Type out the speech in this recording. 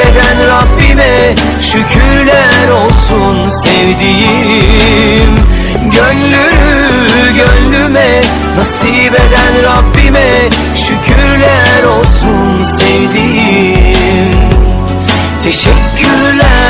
nasip eden Rabbime şükürler olsun sevdiğim. Gönlünü gönlüme nasip eden Rabbime şükürler olsun sevdiğim. Teşekkürler